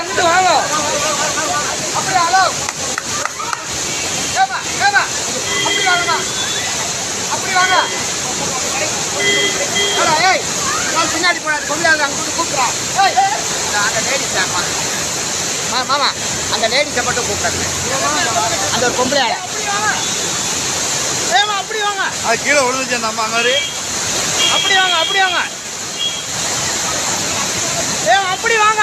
வந்துட்டு வாங்க அப்படியே ஹலோ ஏமா ஏமா அப்படி வாங்கம்மா அப்படி வாங்க ஹலோ ஏய் நான் பின்னாடி போனாது கொண்டாது அங்கிட்டு கூப்பிட்றான் ஏய் அந்த லேடிஸ் ஆமா மாமா அந்த லேடிஸை மட்டும் கூப்பிட்றது அந்த ஒரு பொம்பளையாட ஏமா அப்படி வாங்க அது கீழே விழுந்துச்சு அந்த அப்படி வாங்க அப்படி வாங்க ஏ அப்படி வாங்க